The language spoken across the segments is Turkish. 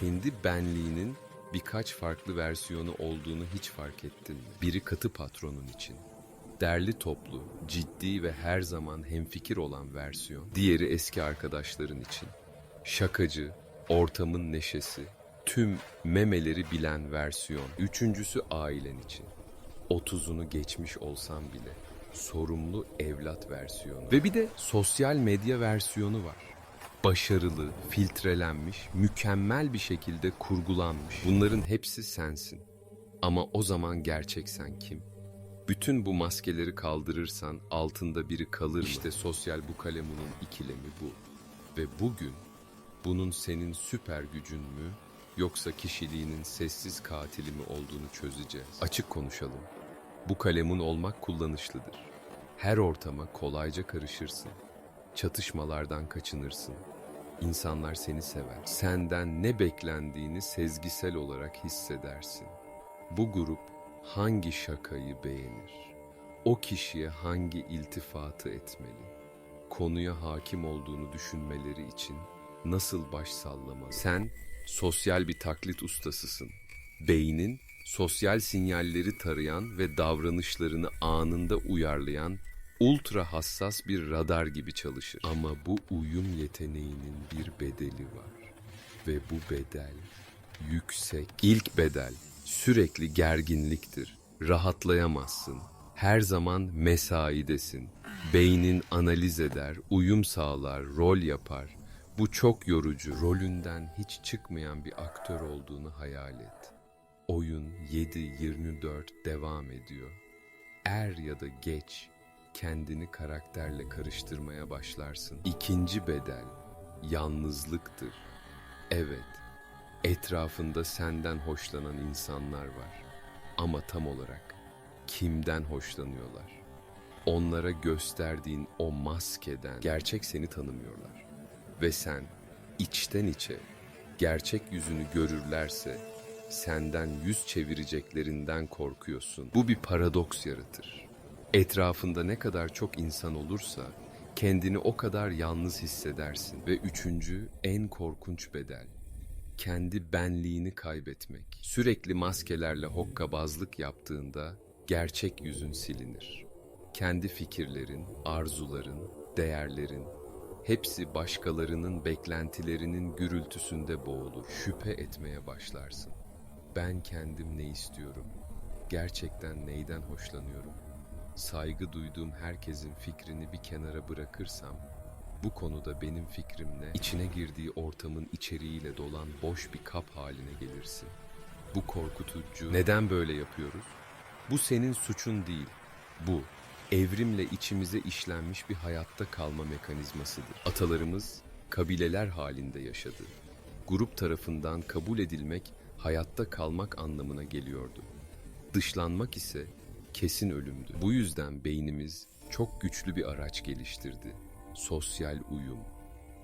kendi benliğinin birkaç farklı versiyonu olduğunu hiç fark ettin? Biri katı patronun için. Derli toplu, ciddi ve her zaman hemfikir olan versiyon. Diğeri eski arkadaşların için. Şakacı, ortamın neşesi, tüm memeleri bilen versiyon. Üçüncüsü ailen için. Otuzunu geçmiş olsam bile sorumlu evlat versiyonu. Ve bir de sosyal medya versiyonu var. Başarılı, filtrelenmiş, mükemmel bir şekilde kurgulanmış. Bunların hepsi sensin. Ama o zaman gerçek sen kim? Bütün bu maskeleri kaldırırsan altında biri kalır mı? İşte sosyal bu kalemunun ikilemi bu. Ve bugün bunun senin süper gücün mü yoksa kişiliğinin sessiz katili mi olduğunu çözeceğiz. Açık konuşalım. Bu kalemun olmak kullanışlıdır. Her ortama kolayca karışırsın. Çatışmalardan kaçınırsın. İnsanlar seni sever. Senden ne beklendiğini sezgisel olarak hissedersin. Bu grup hangi şakayı beğenir? O kişiye hangi iltifatı etmeli? Konuya hakim olduğunu düşünmeleri için nasıl baş sallamalı? Sen sosyal bir taklit ustasısın. Beynin sosyal sinyalleri tarayan ve davranışlarını anında uyarlayan ultra hassas bir radar gibi çalışır. Ama bu uyum yeteneğinin bir bedeli var. Ve bu bedel yüksek. İlk bedel sürekli gerginliktir. Rahatlayamazsın. Her zaman mesaidesin. Beynin analiz eder, uyum sağlar, rol yapar. Bu çok yorucu. Rolünden hiç çıkmayan bir aktör olduğunu hayal et. Oyun 7-24 devam ediyor. Er ya da geç kendini karakterle karıştırmaya başlarsın. İkinci bedel yalnızlıktır. Evet, etrafında senden hoşlanan insanlar var. Ama tam olarak kimden hoşlanıyorlar? Onlara gösterdiğin o maskeden gerçek seni tanımıyorlar. Ve sen içten içe gerçek yüzünü görürlerse senden yüz çevireceklerinden korkuyorsun. Bu bir paradoks yaratır. Etrafında ne kadar çok insan olursa kendini o kadar yalnız hissedersin ve üçüncü en korkunç bedel kendi benliğini kaybetmek. Sürekli maskelerle hokkabazlık yaptığında gerçek yüzün silinir. Kendi fikirlerin, arzuların, değerlerin hepsi başkalarının beklentilerinin gürültüsünde boğulur. Şüphe etmeye başlarsın. Ben kendim ne istiyorum? Gerçekten neyden hoşlanıyorum? Saygı duyduğum herkesin fikrini bir kenara bırakırsam bu konuda benim fikrimle içine girdiği ortamın içeriğiyle dolan boş bir kap haline gelirsin. Bu korkutucu. Neden böyle yapıyoruz? Bu senin suçun değil. Bu evrimle içimize işlenmiş bir hayatta kalma mekanizmasıdır. Atalarımız kabileler halinde yaşadı. Grup tarafından kabul edilmek hayatta kalmak anlamına geliyordu. Dışlanmak ise kesin ölümdü. Bu yüzden beynimiz çok güçlü bir araç geliştirdi. Sosyal uyum.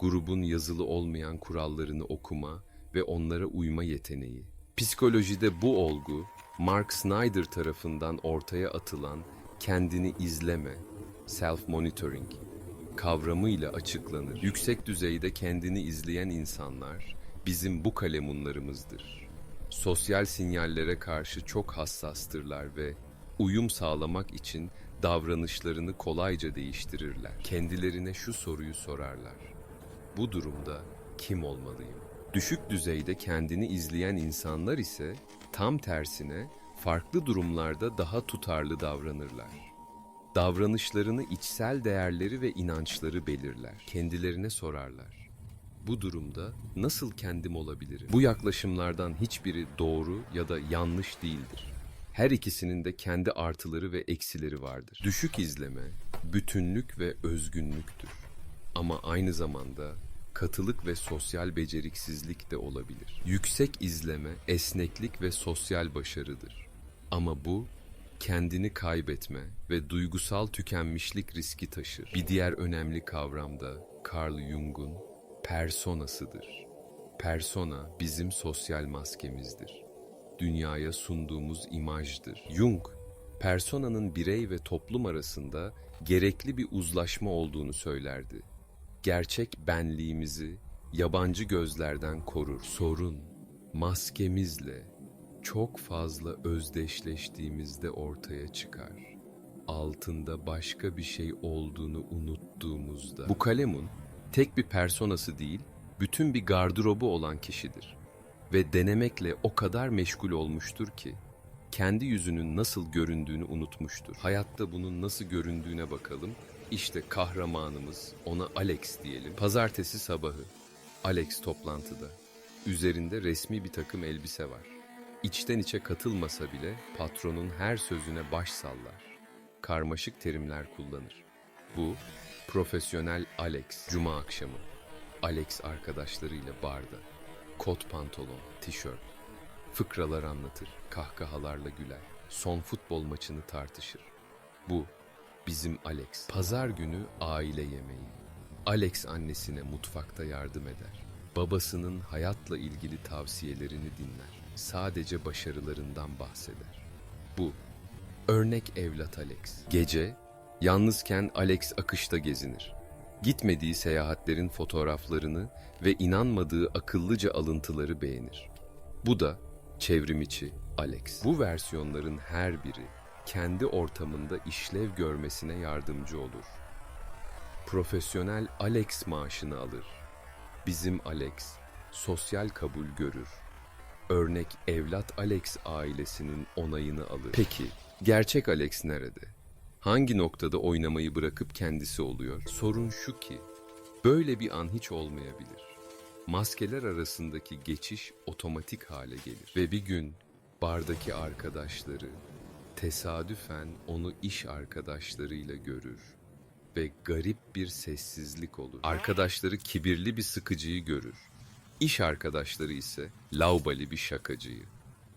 Grubun yazılı olmayan kurallarını okuma ve onlara uyma yeteneği. Psikolojide bu olgu Mark Snyder tarafından ortaya atılan kendini izleme, self-monitoring kavramıyla açıklanır. Yüksek düzeyde kendini izleyen insanlar bizim bu kalemunlarımızdır. Sosyal sinyallere karşı çok hassastırlar ve uyum sağlamak için davranışlarını kolayca değiştirirler. Kendilerine şu soruyu sorarlar. Bu durumda kim olmalıyım? Düşük düzeyde kendini izleyen insanlar ise tam tersine farklı durumlarda daha tutarlı davranırlar. Davranışlarını içsel değerleri ve inançları belirler. Kendilerine sorarlar. Bu durumda nasıl kendim olabilirim? Bu yaklaşımlardan hiçbiri doğru ya da yanlış değildir. Her ikisinin de kendi artıları ve eksileri vardır. Düşük izleme, bütünlük ve özgünlüktür. Ama aynı zamanda katılık ve sosyal beceriksizlik de olabilir. Yüksek izleme, esneklik ve sosyal başarıdır. Ama bu kendini kaybetme ve duygusal tükenmişlik riski taşır. Bir diğer önemli kavram da Carl Jung'un personasıdır. Persona bizim sosyal maskemizdir. Dünyaya sunduğumuz imajdır. Jung, personanın birey ve toplum arasında gerekli bir uzlaşma olduğunu söylerdi. Gerçek benliğimizi yabancı gözlerden korur. Sorun maskemizle çok fazla özdeşleştiğimizde ortaya çıkar. Altında başka bir şey olduğunu unuttuğumuzda. Bu kalemun tek bir personası değil, bütün bir gardırobu olan kişidir. Ve denemekle o kadar meşgul olmuştur ki, kendi yüzünün nasıl göründüğünü unutmuştur. Hayatta bunun nasıl göründüğüne bakalım. İşte kahramanımız, ona Alex diyelim. Pazartesi sabahı, Alex toplantıda. Üzerinde resmi bir takım elbise var. İçten içe katılmasa bile patronun her sözüne baş sallar. Karmaşık terimler kullanır. Bu profesyonel Alex cuma akşamı. Alex arkadaşlarıyla barda. Kot pantolon, tişört. Fıkralar anlatır, kahkahalarla güler. Son futbol maçını tartışır. Bu bizim Alex. Pazar günü aile yemeği. Alex annesine mutfakta yardım eder. Babasının hayatla ilgili tavsiyelerini dinler. Sadece başarılarından bahseder. Bu örnek evlat Alex. Gece yalnızken Alex akışta gezinir. Gitmediği seyahatlerin fotoğraflarını ve inanmadığı akıllıca alıntıları beğenir. Bu da çevrimiçi Alex. Bu versiyonların her biri kendi ortamında işlev görmesine yardımcı olur. Profesyonel Alex maaşını alır. Bizim Alex sosyal kabul görür. Örnek evlat Alex ailesinin onayını alır. Peki gerçek Alex nerede? Hangi noktada oynamayı bırakıp kendisi oluyor? Sorun şu ki böyle bir an hiç olmayabilir. Maskeler arasındaki geçiş otomatik hale gelir ve bir gün bardaki arkadaşları tesadüfen onu iş arkadaşlarıyla görür ve garip bir sessizlik olur. Arkadaşları kibirli bir sıkıcıyı görür. İş arkadaşları ise laubali bir şakacıyı.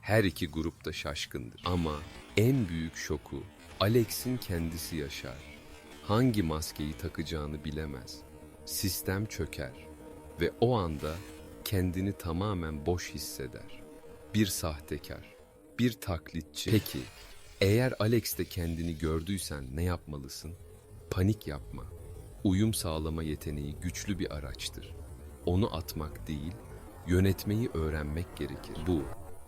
Her iki grup da şaşkındır. Ama en büyük şoku Alex'in kendisi yaşar. Hangi maskeyi takacağını bilemez. Sistem çöker ve o anda kendini tamamen boş hisseder. Bir sahtekar, bir taklitçi. Peki, eğer Alex'te kendini gördüysen ne yapmalısın? Panik yapma. Uyum sağlama yeteneği güçlü bir araçtır. Onu atmak değil, yönetmeyi öğrenmek gerekir. Bu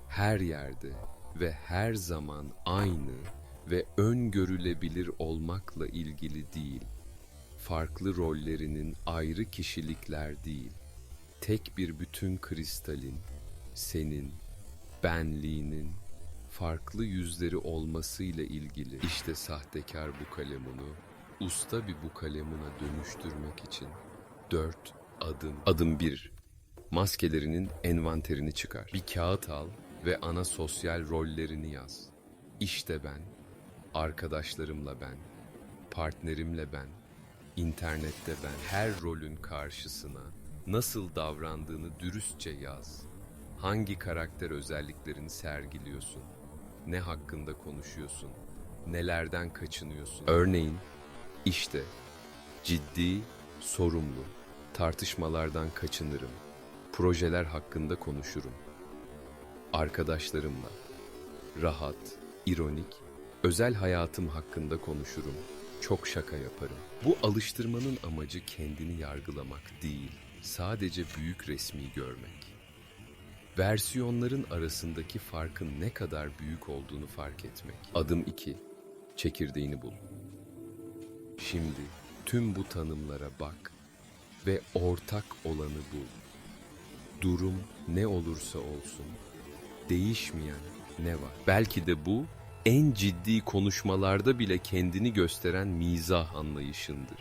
her yerde ve her zaman aynı ve öngörülebilir olmakla ilgili değil. Farklı rollerinin ayrı kişilikler değil. Tek bir bütün kristalin, senin, benliğinin farklı yüzleri olmasıyla ilgili. İşte sahtekar bu kalemunu usta bir bu kalemuna dönüştürmek için dört adım. Adım bir. Maskelerinin envanterini çıkar. Bir kağıt al ve ana sosyal rollerini yaz. İşte ben, arkadaşlarımla ben, partnerimle ben, internette ben. Her rolün karşısına nasıl davrandığını dürüstçe yaz. Hangi karakter özelliklerini sergiliyorsun? Ne hakkında konuşuyorsun? Nelerden kaçınıyorsun? Örneğin işte ciddi, sorumlu, tartışmalardan kaçınırım. Projeler hakkında konuşurum. Arkadaşlarımla rahat, ironik, özel hayatım hakkında konuşurum. Çok şaka yaparım. Bu alıştırmanın amacı kendini yargılamak değil, sadece büyük resmi görmek. Versiyonların arasındaki farkın ne kadar büyük olduğunu fark etmek. Adım 2. Çekirdeğini bul. Şimdi tüm bu tanımlara bak ve ortak olanı bul. Durum ne olursa olsun değişmeyen ne var? Belki de bu en ciddi konuşmalarda bile kendini gösteren mizah anlayışındır.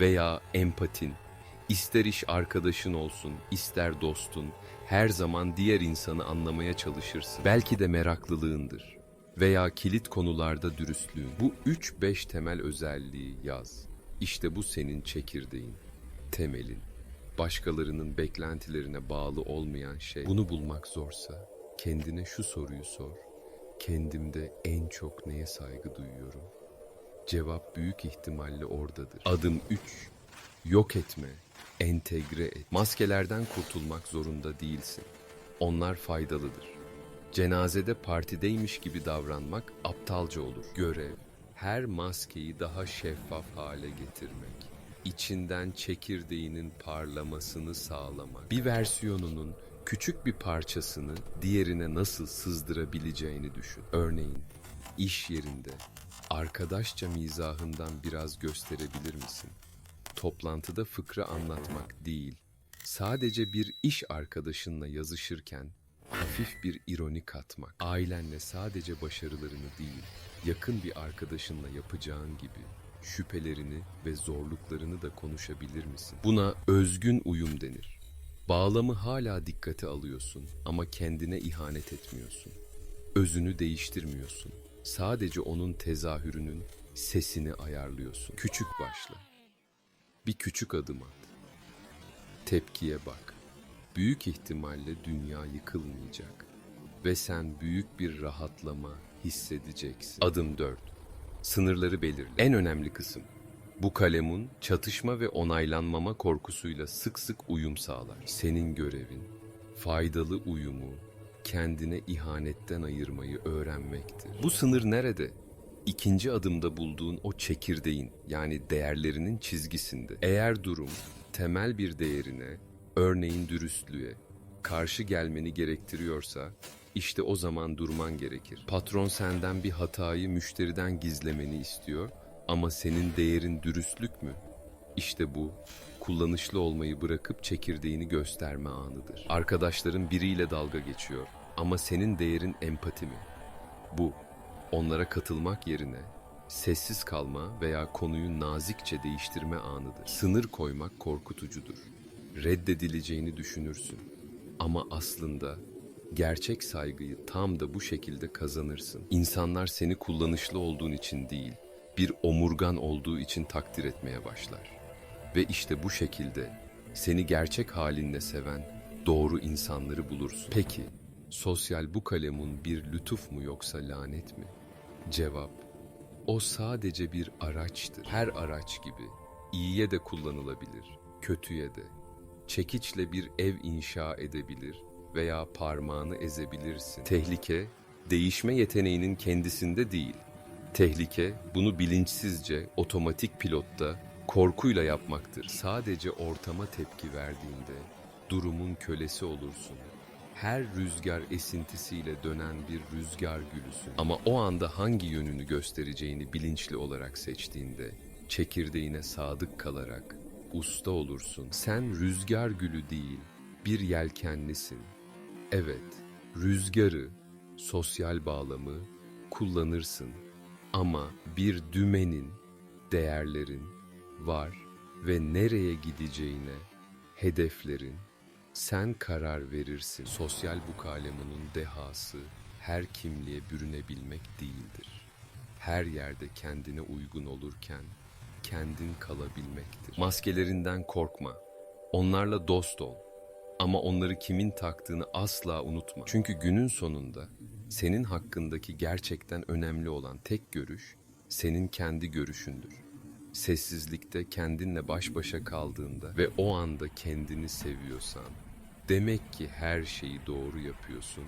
Veya empatin. İster iş arkadaşın olsun, ister dostun, her zaman diğer insanı anlamaya çalışırsın. Belki de meraklılığındır veya kilit konularda dürüstlüğün. Bu 3-5 temel özelliği yaz. İşte bu senin çekirdeğin, temelin. Başkalarının beklentilerine bağlı olmayan şey. Bunu bulmak zorsa kendine şu soruyu sor. Kendimde en çok neye saygı duyuyorum? Cevap büyük ihtimalle oradadır. Adım 3. Yok etme, entegre et. Maskelerden kurtulmak zorunda değilsin. Onlar faydalıdır. Cenazede partideymiş gibi davranmak aptalca olur. Görev, her maskeyi daha şeffaf hale getirmek. İçinden çekirdeğinin parlamasını sağlamak. Bir versiyonunun Küçük bir parçasını diğerine nasıl sızdırabileceğini düşün. Örneğin iş yerinde arkadaşça mizahından biraz gösterebilir misin? Toplantıda fıkra anlatmak değil, sadece bir iş arkadaşınla yazışırken hafif bir ironi katmak. Ailenle sadece başarılarını değil, yakın bir arkadaşınla yapacağın gibi şüphelerini ve zorluklarını da konuşabilir misin? Buna özgün uyum denir. Bağlamı hala dikkate alıyorsun ama kendine ihanet etmiyorsun. Özünü değiştirmiyorsun. Sadece onun tezahürünün sesini ayarlıyorsun. Küçük başla. Bir küçük adım at. Tepkiye bak. Büyük ihtimalle dünya yıkılmayacak ve sen büyük bir rahatlama hissedeceksin. Adım 4. Sınırları belirle. En önemli kısım. Bu kalemun çatışma ve onaylanmama korkusuyla sık sık uyum sağlar. Senin görevin faydalı uyumu kendine ihanetten ayırmayı öğrenmektir. Bu sınır nerede? İkinci adımda bulduğun o çekirdeğin yani değerlerinin çizgisinde. Eğer durum temel bir değerine, örneğin dürüstlüğe, karşı gelmeni gerektiriyorsa işte o zaman durman gerekir. Patron senden bir hatayı müşteriden gizlemeni istiyor ama senin değerin dürüstlük mü? İşte bu kullanışlı olmayı bırakıp çekirdeğini gösterme anıdır. Arkadaşların biriyle dalga geçiyor ama senin değerin empati mi? Bu onlara katılmak yerine sessiz kalma veya konuyu nazikçe değiştirme anıdır. Sınır koymak korkutucudur. Reddedileceğini düşünürsün. Ama aslında gerçek saygıyı tam da bu şekilde kazanırsın. İnsanlar seni kullanışlı olduğun için değil, bir omurgan olduğu için takdir etmeye başlar. Ve işte bu şekilde seni gerçek halinle seven doğru insanları bulursun. Peki, sosyal bu kalemun bir lütuf mu yoksa lanet mi? Cevap, o sadece bir araçtır. Her araç gibi iyiye de kullanılabilir, kötüye de. Çekiçle bir ev inşa edebilir veya parmağını ezebilirsin. Tehlike, değişme yeteneğinin kendisinde değil. Tehlike, bunu bilinçsizce, otomatik pilotta, korkuyla yapmaktır. Sadece ortama tepki verdiğinde durumun kölesi olursun. Her rüzgar esintisiyle dönen bir rüzgar gülüsün. Ama o anda hangi yönünü göstereceğini bilinçli olarak seçtiğinde, çekirdeğine sadık kalarak usta olursun. Sen rüzgar gülü değil, bir yelkenlisin. Evet, rüzgarı, sosyal bağlamı kullanırsın. Ama bir dümenin, değerlerin var ve nereye gideceğine, hedeflerin, sen karar verirsin. Sosyal bu kalemunun dehası her kimliğe bürünebilmek değildir. Her yerde kendine uygun olurken kendin kalabilmektir. Maskelerinden korkma. Onlarla dost ol. Ama onları kimin taktığını asla unutma. Çünkü günün sonunda senin hakkındaki gerçekten önemli olan tek görüş senin kendi görüşündür. Sessizlikte kendinle baş başa kaldığında ve o anda kendini seviyorsan demek ki her şeyi doğru yapıyorsun